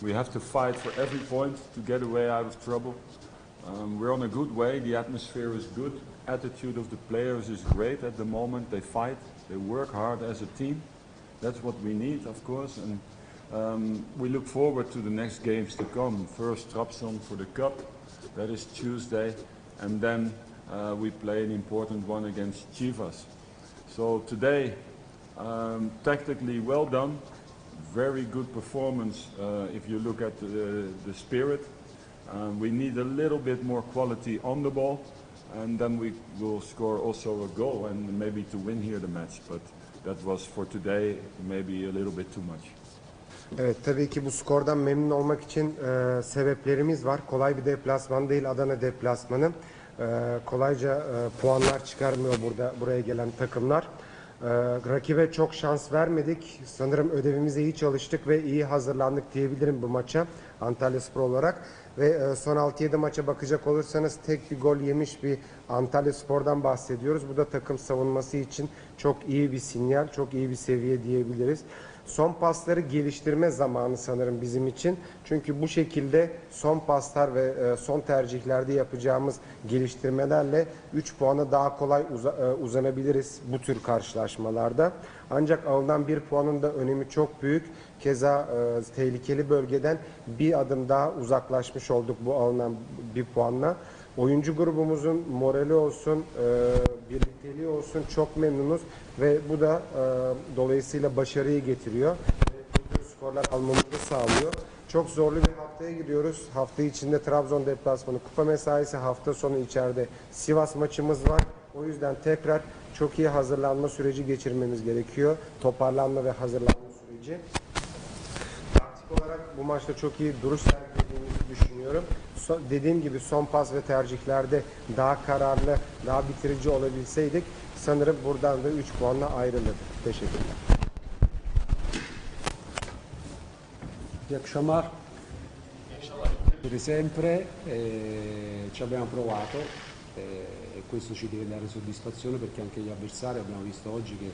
We have to fight for every point to get away out of trouble. Um, we're on a good way. The atmosphere is good. Attitude of the players is great at the moment. They fight. They work hard as a team. That's what we need, of course. And um, we look forward to the next games to come. First, Trabzon for the cup. That is Tuesday, and then uh, we play an important one against Chivas. So today, um, tactically well done. Very good performance uh, if you look at the, the spirit. Um, we need a little bit more quality on the ball, and then we will score also a goal and maybe to win here the match. But that was for today maybe a little bit too much. Evet tabii ki bu skordan memnun olmak için e, sebeplerimiz var. Kolay bir deplasman değil Adana deplasmanı. E, kolayca e, puanlar çıkarmıyor burada buraya gelen takımlar. E, rakibe çok şans vermedik. Sanırım ödevimize iyi çalıştık ve iyi hazırlandık diyebilirim bu maça Antalya Spor olarak. Ve e, son 6-7 maça bakacak olursanız tek bir gol yemiş bir Antalya Spor'dan bahsediyoruz. Bu da takım savunması için çok iyi bir sinyal, çok iyi bir seviye diyebiliriz. Son pasları geliştirme zamanı sanırım bizim için. Çünkü bu şekilde son paslar ve e, son tercihlerde yapacağımız geliştirmelerle 3 puana daha kolay e, uzanabiliriz bu tür karşılaşmalarda. Ancak alınan bir puanın da önemi çok büyük. Keza e, tehlikeli bölgeden bir adım daha uzaklaşmış olduk bu alınan bir puanla. Oyuncu grubumuzun morali olsun, e, birlikteliği olsun çok memnunuz ve bu da e, dolayısıyla başarıyı getiriyor. Ve skorlar almamızı sağlıyor. Çok zorlu bir haftaya giriyoruz. Hafta içinde Trabzon deplasmanı kupa mesaisi, hafta sonu içeride Sivas maçımız var. O yüzden tekrar çok iyi hazırlanma süreci geçirmemiz gerekiyor. Toparlanma ve hazırlanma süreci. Taktik olarak bu maçta çok iyi duruş sergilediğimizi düşünüyorum. So- dediğim gibi son pas ve tercihlerde daha kararlı, daha bitirici olabilseydik sanırım buradan da 3 puanla ayrılırdık. Teşekkürler. Di Akshamar, come sempre eh, ci abbiamo provato eh, e questo ci deve dare soddisfazione perché anche gli avversari abbiamo visto oggi che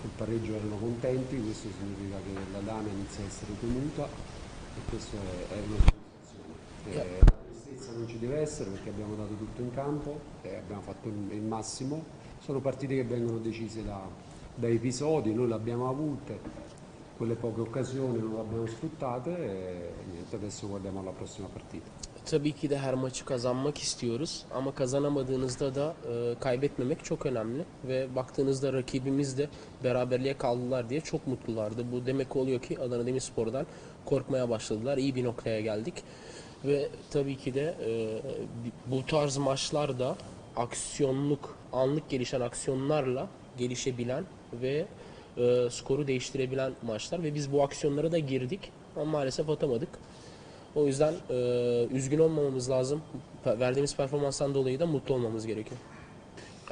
col pareggio erano contenti, questo significa che la Dana inizia a essere tenuta e questo è, è una Eh, la tristezza non ci deve essere perché abbiamo dato tutto in campo e abbiamo fatto il, il massimo, sono partite che vengono decise da, da episodi, noi le abbiamo avute, quelle poche occasioni non le abbiamo sfruttate e niente, adesso guardiamo alla prossima partita. Tabii ki de her maçı kazanmak istiyoruz ama kazanamadığınızda da e, kaybetmemek çok önemli ve baktığınızda rakibimiz de beraberliğe kaldılar diye çok mutlulardı. Bu demek oluyor ki Adana Demirspor'dan korkmaya başladılar. İyi bir noktaya geldik ve tabii ki de e, bu tarz maçlarda aksiyonluk, anlık gelişen aksiyonlarla gelişebilen ve e, skoru değiştirebilen maçlar ve biz bu aksiyonlara da girdik ama maalesef atamadık. O yüzden e, üzgün olmamamız lazım. Verdiğimiz performanstan dolayı da mutlu olmamız gerekiyor.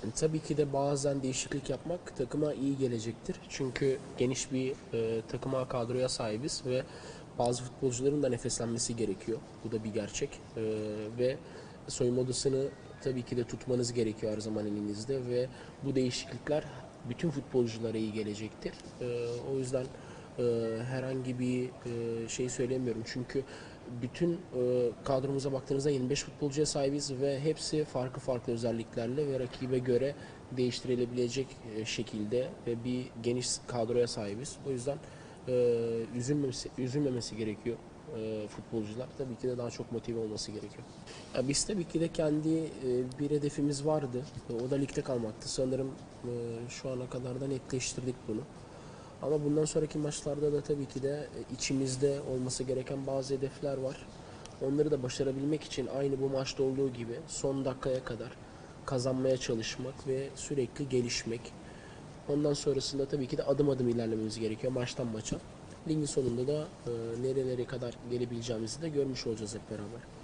Yani tabii ki de bazen değişiklik yapmak takıma iyi gelecektir. Çünkü geniş bir e, takıma kadroya sahibiz ve bazı futbolcuların da nefeslenmesi gerekiyor. Bu da bir gerçek. E, ve soyunma odasını tabii ki de tutmanız gerekiyor her zaman elinizde ve bu değişiklikler bütün futbolculara iyi gelecektir. E, o yüzden e, herhangi bir e, şey söylemiyorum. Çünkü bütün e, kadromuza baktığınızda 25 futbolcuya sahibiz ve hepsi farklı farklı özelliklerle ve rakibe göre değiştirilebilecek e, şekilde ve bir geniş kadroya sahibiz. O yüzden e, üzülmemesi, üzülmemesi gerekiyor e, futbolcular. Tabii ki de daha çok motive olması gerekiyor. Ya biz tabii ki de kendi e, bir hedefimiz vardı. O da ligde kalmaktı. Sanırım e, şu ana kadar da netleştirdik bunu. Ama bundan sonraki maçlarda da tabii ki de e, içimizde olması gereken bazı hedefler var. Onları da başarabilmek için aynı bu maçta olduğu gibi son dakikaya kadar kazanmaya çalışmak ve sürekli gelişmek. Ondan sonrasında tabii ki de adım adım ilerlememiz gerekiyor maçtan maça. Ligin sonunda da e, nerelere kadar gelebileceğimizi de görmüş olacağız hep beraber.